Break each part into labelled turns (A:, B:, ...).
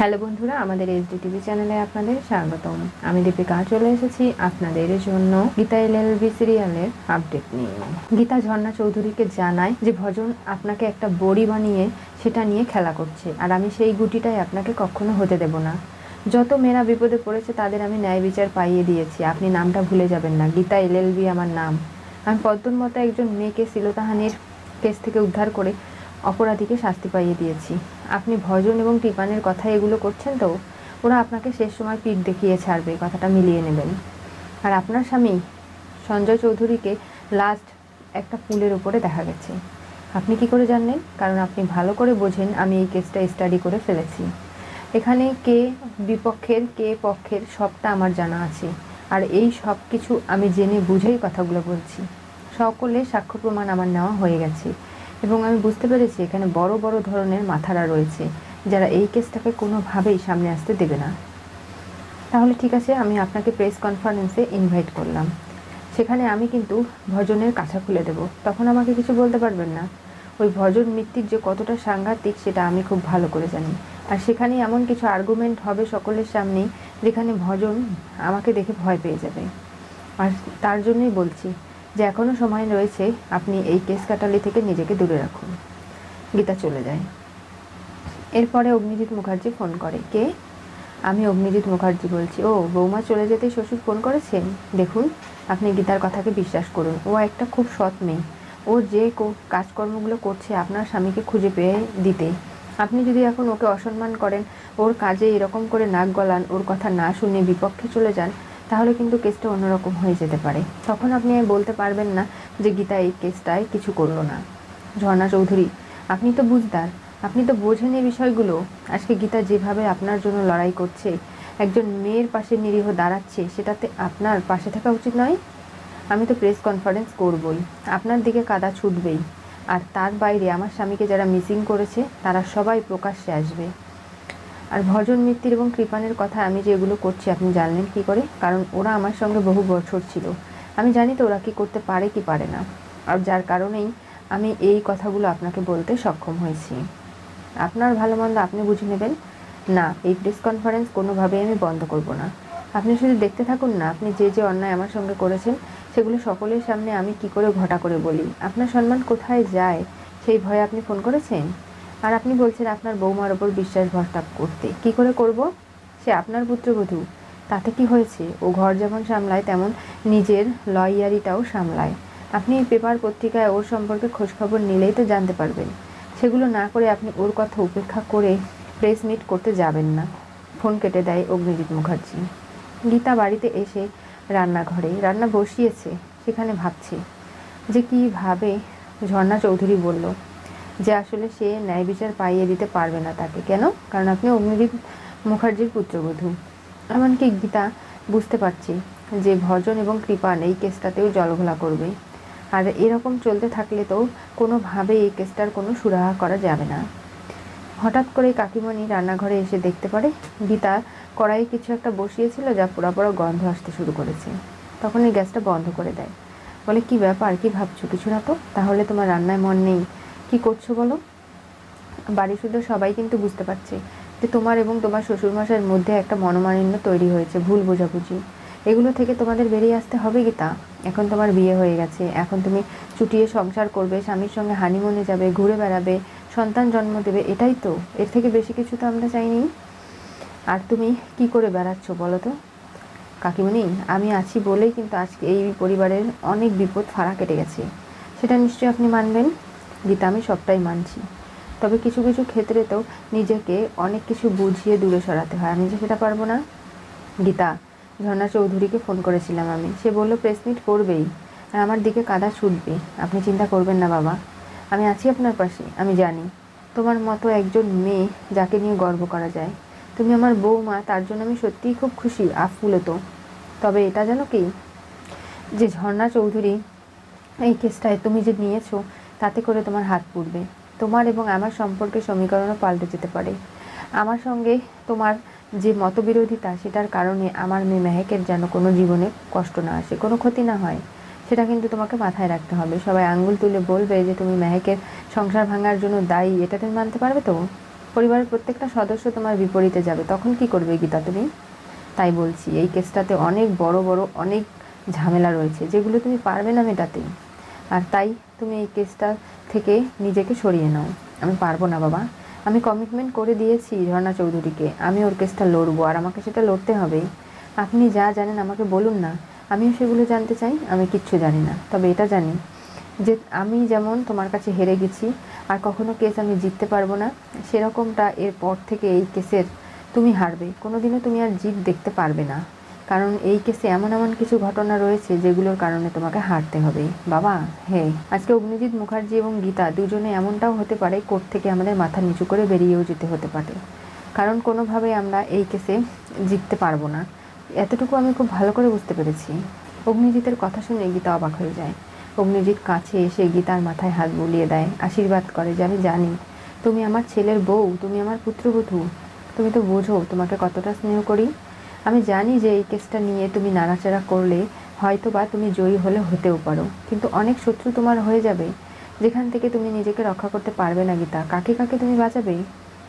A: Hello বন্ধুরা, আমাদের HD TV চ্যানেলে আপনাদের স্বাগতম। আমি দীপিকা, চলে এসেছি আপনাদের জন্য গীতা এলএলবি সিরিয়ালের আপডেট নিয়ে। গীতা ঝর্ণা চৌধুরীকে জানায় যে ভজন আপনাকে একটা বড়ি বানিয়ে সেটা নিয়ে খেলা করছে, আর আমি সেই গুটিটাই আপনাকে কখনো হতে দেব না। যত মেয়েরা বিপদে পড়েছে তাদের আমি ন্যায় বিচার পাইয়ে দিয়েছি, আপনি নামটা ভুলে যাবেন না, গীতা এল এল বি আমার নাম। আমি পদ্মর মতো একজন মেয়েকে শ্লীলতাহানির কেস থেকে উদ্ধার করে অপরাধীকে শাস্তি পাইয়ে দিয়েছি। আপনি ভজন এবং কৃপানের কথা এগুলো করছেন তো, ওরা আপনাকে শেষ সময় পিঠ দেখিয়ে ছাড়বে কথাটা মিলিয়ে নেবেন। আর আপনার স্বামী সঞ্জয় চৌধুরীকে লাস্ট একটা পুলের উপরে দেখা গেছে। আপনি কি করে জানলেন? কারণ আপনি ভালো করে বোঝেন, আমি এই কেসটা স্টাডি করে ফেলেছি। এখানে কে বিপক্ষের, কে পক্ষের সবটা আমার জানা আছে। আর এই সব কিছু আমি জেনে বুঝেই কথাগুলো বলছি। সকলে সাক্ষ্য প্রমাণ আমার নেওয়া হয়ে গেছে। এবং আমি বুঝতে পেরেছি এখানে বড় বড় ধরনের মাথারা রয়েছে, যারা এই কেসটাকে কোনোভাবেই সামনে আসতে দেবে না। তাহলে ঠিক আছে, আমি আপনাকে প্রেস কনফারেন্সে ইনভাইট করলাম। সেখানে আমি কিন্তু ভজনের কাছা খুলে দেব। তখন আমাকে কিছু বলতে পারবেন না। ওই ভজন মৃত্যুর যে কতটা সাংঘাতিক সেটা আমি খুব ভালো করে জানি। আর সেখানে এমন কিছু আর্গুমেন্ট হবে সকলের সামনে যেখানে ভজন আমাকে দেখে ভয় পেয়ে যাবে। আর তার জন্যই বলছি যে এখনও সময় রয়েছে, আপনি এই কেস কাটালি থেকে নিজেকে দূরে রাখুন। গীতা চলে যায়। এরপরে অগ্নিজিৎ মুখার্জি ফোন করে। কে? আমি অগ্নিজিৎ মুখার্জি বলছি। ও, বৌমা চলে যেতেই শ্বশুর ফোন করেছেন? দেখুন, আপনি গীতার কথাকে বিশ্বাস করুন। ও একটা খুব সৎ মেয়ে। ও যে কাজকর্মগুলো করছে আপনার স্বামীকে খুঁজে পেয়ে দিতে। আপনি যদি এখন ওকে অসম্মান করেন, ওর কাজে এরকম করে নাক গলান, ওর কথা না শুনে বিপক্ষে চলে যান তাহলে কিন্তু কেসটা অন্যরকম হয়ে যেতে পারে। তখন আপনি বলতে পারবেন না যে, গীতা, এই কেসটায় কিছু করল না। ঝর্ণা চৌধুরী, আপনি তো বুঝদার। আপনি তো বোঝেন এই বিষয়গুলো। আজকে গীতা যেভাবে আপনার জন্য লড়াই করছে, একজন মেয়ের পাশে নিরীহ দাঁড়াচ্ছে, সেটাতে আপনার পাশে থাকা উচিত নয়? আমি তো প্রেস কনফারেন্স করবই। আপনার দিকে কাদা ছুটবেই। আর তার বাইরে আমার স্বামীকে যারা মিসিং করেছে, তারা সবাই প্রকাশ্যে আসবে। আর ভজন মিত্তির এবং কৃপানের কথা আমি যে এগুলো করছি, আপনি জানলেন কি করে? কারণ ওরা আমার সঙ্গে বহু বছর ছিল। আমি জানি তো ওরা কি করতে পারে, কি পারে না। আর যার কারণেই আমি এই কথাগুলো আপনাকে বলতে সক্ষম হয়েছি। আপনার ভালো মন্দ আপনি বুঝে নেবেন। না, এই প্রেস কনফারেন্স কোনোভাবেই আমি বন্ধ করব না। আপনি শুধু দেখতে থাকুন না, আপনি যে যে অন্যায় আমার সঙ্গে করেছেন, সেগুলো সকলের সামনে আমি কি করে ঘটা করে বলি? আপনার সম্মান কোথায় যায়? সেই ভয়ে আপনি ফোন করেছেন? আর আপনি বলছেন আপনার বৌমার ওপর বিশ্বাস ভরসা করতে। কি করে করব? সে আপনার পুত্রবধূ। তাতে কি হয়েছে? ও ঘর যেমন সামলায়, তেমন নিজের লয়ারিটাও সামলায়। আপনি পেপার পত্রিকায় ওর সম্পর্কে খোঁজখবর নিলেই তো জানতে পারবেন। সেগুলো না করে আপনি ওর কথা উপেক্ষা করে প্রেস মিট করতে যাবেন না। ফোন কেটে দেয় অগ্নিজিৎ মুখার্জি। গীতা বাড়িতে এসে রান্নাঘরে, রান্না বসিয়েছে, সেখানে ভাবছে। যে কীভাবে ঝর্ণা চৌধুরী বলল যে আসলে সে ন্যায় বিচার পাইয়ে দিতে পারবে না তাকে। কেন? কারণ আপনি অগ্নিজিৎ মুখার্জির পুত্রবধূ। এমনকি গীতা বুঝতে পারছি যে ভজন এবং কৃপান এই কেসটাতেও জলঘোলা করবে। আর এরকম চলতে থাকলে তো কোনোভাবেই এই কেসটার কোনো সুরাহা করা যাবে না। হঠাৎ করে কাকিমণি রান্নাঘরে এসে দেখতে পারে গীতা কড়াইয়ে কিছু একটা বসিয়েছিল যা পোড়া গন্ধ আসতে শুরু করেছে। তখন এই গ্যাসটা বন্ধ করে দেয়। বলে, কি ব্যাপার? কি ভাবছ? কিছু না তো? তাহলে তোমার রান্নায় মন নেই। কি করছ বলো? বাড়ি শুধু সবাই কিন্তু বুঝতে পারছে যে তোমার এবং তোমার শ্বশুরমশাইয়ের মধ্যে একটা মনোমালিন্য তৈরি হয়েছে, ভুল বোঝাবুঝি। এগুলো থেকে তোমাদের বেরিয়ে আসতে হবে গীতা এখন তোমার বিয়ে হয়ে গেছে, এখন তুমি চুটিয়ে সংসার করবে, স্বামীর সঙ্গে হানিমুনে যাবে, ঘুরে বেড়াবে, সন্তান জন্ম দেবে, এটাই তো। এর থেকে বেশি কিছু তো আমরা চাইনি। আর তুমি কি করে বেড়াচ্ছ বলো তো? কাকিমণি, আমি আছি বলেই কিন্তু আজকে এই পরিবারের অনেক বিপদ, ফাড়া কেটে গেছে। সেটা নিশ্চয়ই আপনি মানবেন। গীতা আমি সবটাই মানছি। তবে কিছু কিছু ক্ষেত্রে তো নিজেকে অনেক কিছু বুঝিয়ে দূরে সরাতে হয়। আমি যে সেটা পারব না? গীতা, ঝর্ণা চৌধুরীকে ফোন করেছিলাম আমি। সে বলল, প্রেস মিট করবেই। আর আমার দিকে কাদা ছুটবে। আপনি চিন্তা করবেন না বাবা। আমি আছি আপনার পাশে, আমি জানি। তোমার মতো একজন মেয়ে যাকে নিয়ে গর্ব করা যায়। তুমি আমার বৌমা, তার জন্য আমি সত্যিই খুব খুশি আফুলত তবে এটা জানো কি? যে ঝর্ণা চৌধুরী, এই কেসটায় তুমি যে নিয়েছো তাতে করে তোমার হাত পুড়বে। তোমার এবং আমার সম্পর্কে সমীকরণও পাল্টে যেতে পারে। আমার সঙ্গে তোমার যে মতবিরোধিতা, সেটার কারণে আমার মেয়ে মেহেকের যেন কোনো জীবনে কষ্ট না আসে, কোনো ক্ষতি না হয়, সেটা কিন্তু তোমাকে মাথায় রাখতে হবে। সবাই আঙ্গুল তুলে বলবে যে তুমি মেহেকের সংসার ভাঙার জন্য দায়ী, এটা তুমি মানতে পারবে তো? পরিবারের প্রত্যেকটা সদস্য তোমার বিপরীতে যাবে, তখন কি করবে গীতা তুমি? তাই বলছি, এই কেসটাতে অনেক বড় বড় অনেক ঝামেলা রয়েছে, যেগুলো তুমি পারবে না মেটাতে। আর তাই তুমি এই কেসটা থেকে নিজেকে সরিয়ে নাও। আমি পারব না, বাবা। আমি কমিটমেন্ট করে দিয়েছি ঝর্ণা চৌধুরীকে। আমি ওর কেসটা লড়বো, আর আমাকে সেটা লড়তে হবে। আপনি যা জানেন আমাকে বলুন না। আমিও সেগুলো জানতে চাই, আমি কিচ্ছু জানি না। তবে এটা জানি যে আমি যেমন তোমার কাছে হেরে গেছি, আর কখনো কেস আমি জিততে পারব না, সেরকমটা এরপর থেকে এই কেসের তুমি হারবে। কোনোদিনও তুমি আর জিত দেখতে পারবে না। কারণ এই কেসে এমন এমন কিছু ঘটনা রয়েছে যেগুলোর কারণে তোমাকে হারতে হবে। বাবা হ্যাঁ আজকে অগ্নিজিৎ মুখার্জি এবং গীতা দুজনে এমনটাও হতে পারে কোর্ট থেকে আমাদের মাথা নিচু করে বেরিয়েও যেতে হতে পারে। কারণ কোনোভাবে আমরা এই কেসে জিততে পারব না। এতটুকু আমি খুব ভালো করে বুঝতে পেরেছি। অগ্নিজিতের কথা শুনে গীতা অবাক হয়ে যায়। অগ্নিজিৎ কাছে এসে গীতার মাথায় হাত বুলিয়ে দেয়, আশীর্বাদ করে যে আমি জানি, তুমি আমার ছেলের বউ, তুমি আমার পুত্রবধূ। তুমি তো বোঝো তোমাকে কতটা স্নেহ করি। আমি জানি যে এই কেসটা নিয়ে তুমি নাড়াচাড়া করলে হয়তো বা তুমি জয়ী হলে হতেও পারো। কিন্তু অনেক শত্রু তোমার হয়ে যাবে, যেখান থেকে তুমি নিজেকে রক্ষা করতে পারবে না গীতা। কাকে কাকে তুমি বাঁচাবে?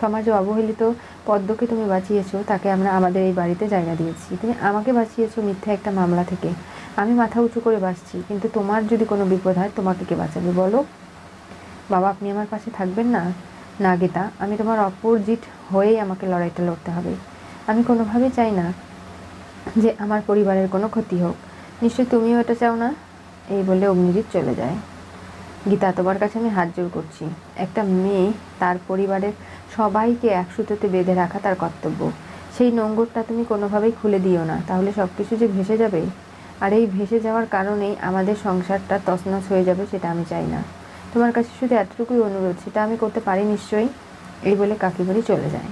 A: সমাজে অবহেলিত পদ্মকে তুমি বাঁচিয়েছো, তাকে আমরা আমাদের এই বাড়িতে জায়গা দিয়েছি। তুমি আমাকে বাঁচিয়েছো মিথ্যা একটা মামলা থেকে। আমি মাথা উঁচু করে বাঁচছি, কিন্তু তোমার যদি কোনো বিপদ হয়, তোমাকে কে বাঁচাবে বলো? বাবা, আপনি আমার পাশে থাকবেন না? না গীতা, আমি তোমার অপোজিট হয়েই আমাকে লড়াইটা লড়তে হবে। আমি কোনোভাবেই চাই না যে আমার পরিবারের কোনো ক্ষতি হোক। নিশ্চয়ই তুমিও এটা চাও না? এই বলে অগ্নিজিৎ চলে যায়। গীতা, তোমার কাছে আমি হাত জোর করছি। একটা মেয়ে তার পরিবারের সবাইকে এক সুতোতে বেঁধে রাখা তার কর্তব্য। সেই নোঙ্গরটা তুমি কোনোভাবেই খুলে দিও না। তাহলে সব কিছু যে ভেসে যাবে? আর এই ভেসে যাওয়ার কারণেই আমাদের সংসারটা তছনছ হয়ে যাবে সেটা আমি চাই না। তোমার কাছে শুধু এতটুকুই অনুরোধ, সেটা আমি করতে পারি নিশ্চয়ই? এই বলে কাকিবাড়ি চলে যায়।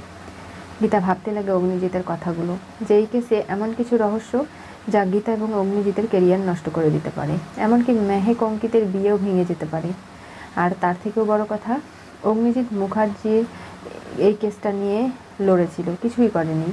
A: গীতা ভাবতে লাগে অগ্নিজিতের কথাগুলো যে এই কেসে এমন কিছু রহস্য যা গীতা এবং অগ্নিজিতের কেরিয়ার নষ্ট করে দিতে পারে। এমনকি মেহেক অঙ্কিতের বিয়েও ভেঙে যেতে পারে। আর তার থেকেও বড় কথা, অগ্নিজিৎ মুখার্জির এই কেসটা নিয়ে লড়েছিল, কিছুই করেনি।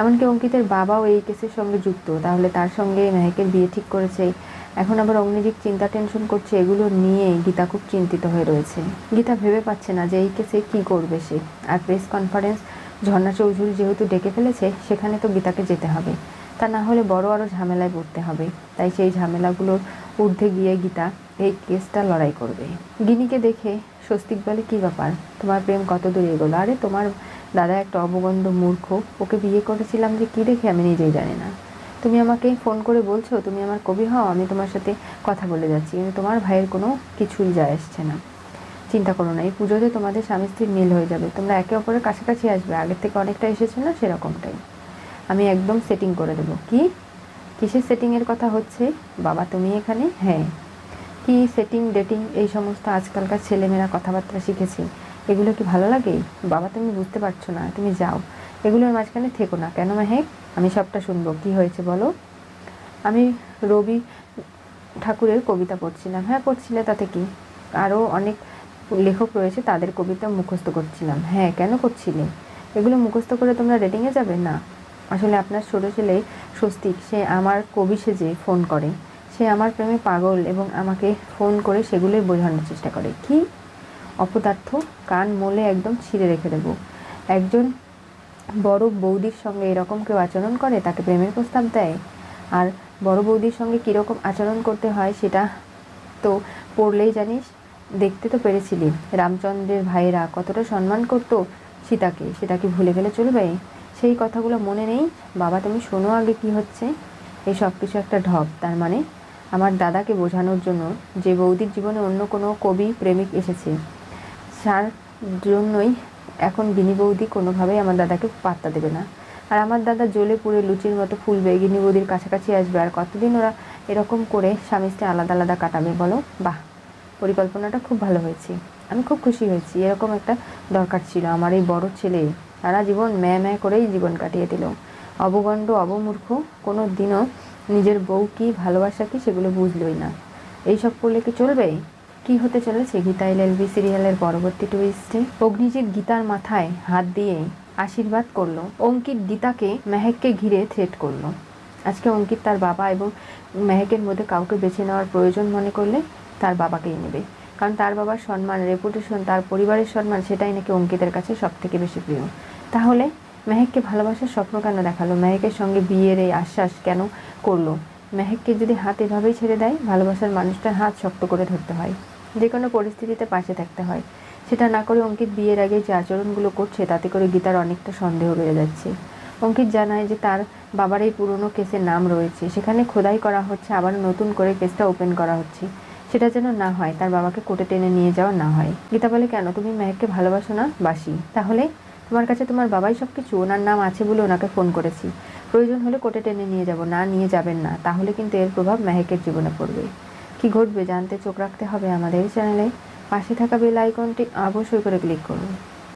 A: এমনকি অঙ্কিতের বাবাও এই কেসের সঙ্গে যুক্ত, তাহলে তার সঙ্গে মেহেকের বিয়ে ঠিক করেছে। এখন আবার অগ্নিজিৎ চিন্তা টেনশন করছে, এগুলো নিয়ে গীতা খুব চিন্তিত হয়ে রয়েছে। গীতা ভেবে পাচ্ছে না যে এই কেসে কী করবে সে। আর প্রেস কনফারেন্স ঝর্ণা চৌধুরী যেহেতু ডেকে ফেলেছে, সেখানে তো গীতাকে যেতে হবে। তা না হলে বড় আরও ঝামেলায় পড়তে হবে। তাই সেই ঝামেলাগুলোর ঊর্ধ্বে গিয়ে গীতা এই কেসটা লড়াই করবে। গিনিকে দেখে, স্বস্তিক বলে, কী ব্যাপার? তোমার প্রেম কত দূর এগোলো? আরে, তোমার দাদা একটা অবগণ্ড মূর্খ। ওকে বিয়ে করেছিলাম যে কী দেখে আমি নিজেই জানি না। তুমি আমাকে ফোন করে বলছো, তুমি আমার কবি হও, আমি তোমার সাথে কথা বলে যাচ্ছি। কিন্তু তোমার ভাইয়ের কোনো কিছুই যায় আসছে না। চিন্তা করো না, এই পুজোতে তোমাদের স্বামী স্ত্রীর মিল হয়ে যাবে। তোমরা একে অপরের কাছাকাছি আসবে আগের থেকে অনেকটা এসেছে না সেরকমটাই। আমি একদম সেটিং করে দেবো। কি? কিসের সেটিংয়ের কথা হচ্ছে? বাবা, তুমি এখানে? হ্যাঁ। কি সেটিং ডেটিং এই সমস্ত আজকালকার ছেলেমেয়েরা কথাবার্তা শিখেছে? এগুলো কি ভালো লাগে? বাবা, তুমি বুঝতে পারছ না, তুমি যাও। এগুলোর মাঝখানে থেকো না। কেন মেহেক আমি সবটা শুনব। কি হয়েছে বলো? আমি রবি ঠাকুরের কবিতা পড়ছিলাম। হ্যাঁ পড়ছিলে তাতে কি? আরও অনেক লেখক রয়েছে, তাদের কবিতা মুখস্থ করছিলাম। হ্যাঁ কেন করছিলে? এগুলো মুখস্থ করে তোমরা রেটিংয়ে যাবে? না। আসলে আপনার ছোটো ছেলে স্বস্তিক, সে আমার কবি সেজে ফোন করে। সে আমার প্রেমে পাগল এবং আমাকে ফোন করে সেগুলোই বোঝানোর চেষ্টা করে। কি? অপদার্থ, কান মোলে একদম ছিঁড়ে রেখে দেবো। একজন বড় বৌদির সঙ্গে এরকম কেউ আচরণ করে, তাকে প্রেমের প্রস্তাব দেয়? আর বড় বৌদির সঙ্গে কীরকম আচরণ করতে হয়, সেটা তো পড়লেই জানিস। দেখতে তো পেরেছিলি। রামচন্দ্রের ভাইয়েরা কতটা সম্মান করতো সীতাকে, সেটা কি ভুলে গেলে চলবে? সেই কথাগুলো মনে নেই? বাবা, তুমি শোনো আগে কি হচ্ছে। এই সব কিছু একটা ঢপ, তার মানে আমার দাদাকে বোঝানোর জন্য যে বৌদির জীবনে অন্য কোনো কবি প্রেমিক এসেছে, তার জন্যই এখন বিনি বৌদি কোনোভাবেই আমার দাদাকে পাত্তা দেবে না। আর আমার দাদা জ্বলে পুড়ে লুচির মতো ফুলবে গিনি বৌদির কাছাকাছি আসবে, আর কতদিন ওরা এরকম করে স্বামী স্ত্রী আলাদা আলাদা কাটাবে বলো? বাহ! পরিকল্পনাটা খুব ভালো হয়েছে। আমি খুব খুশি হয়েছি। এরকম একটা দরকার ছিল আমার এই বড় ছেলে। সারা জীবন ম্যা ম্যা করেই জীবন কাটিয়ে দিল। অবগণ্ড, অবমূর্খ, কোনো দিনও নিজের বউ কি ভালোবাসা কি সেগুলো বুঝলই না। এইসব করলে কি চলবে? কি হতে চলেছে গীতা এলএলবি সিরিয়ালের পরবর্তী টুইস্টে অগ্নিজিৎ গীতার মাথায় হাত দিয়ে আশীর্বাদ করল। অঙ্কিত গীতাকে মেহেককে ঘিরে থ্রেট করল। আজকে অঙ্কিত তার বাবা এবং মেহেকের মধ্যে কাউকে বেছে নেওয়ার প্রয়োজন মনে করলে তার বাবাকেই নেবে। কারণ তার বাবার সম্মান রেপুটেশন তার পরিবারের সম্মান সেটাই নাকি অঙ্কিতের কাছে সব থেকে বেশি প্রিয়। তাহলে মেহেককে ভালোবাসার স্বপ্ন কেন দেখাল? মেহেকের সঙ্গে বিয়ের এই আশ্বাস কেন করল? মেহেককে যদি হাত এভাবেই ছেড়ে দেয়, ভালোবাসার মানুষটার হাত শক্ত করে ধরতে হয়। যে কোনো পরিস্থিতিতে পাশে থাকতে হয়। সেটা না করে অঙ্কিত বিয়ের আগে যে আচরণগুলো করছে, তাতে করে গীতার অনেকটা সন্দেহ বেড়ে যাচ্ছে। অঙ্কিত জানায় যে তার বাবার এই পুরনো কেসের নাম রয়েছে। সেখানে খোদাই করা হচ্ছে, আবার নতুন করে কেসটা ওপেন করা হচ্ছে। সেটা যেন না হয়, তার বাবাকে কোটে টেনে নিয়ে যাওয়া না হয়। গীতা বলে, কেন? তুমি মেহেককে ভালোবাসো না? বাসি। তাহলে তোমার কাছে তোমার বাবাই সব কিছু ওনার নাম আছে বলে ওনাকে ফোন করেছি। প্রয়োজন হলে কোটে টেনে নিয়ে যাব, না নিয়ে যাবেন না। তাহলে কিন্তু এর প্রভাব মেহেকের জীবনে পড়বে। কি ঘটবে? জানতে চোখ রাখতে হবে আমাদের চ্যানেলে পাশে থাকা বেল আইকনটি অবশ্যই করে ক্লিক করুন।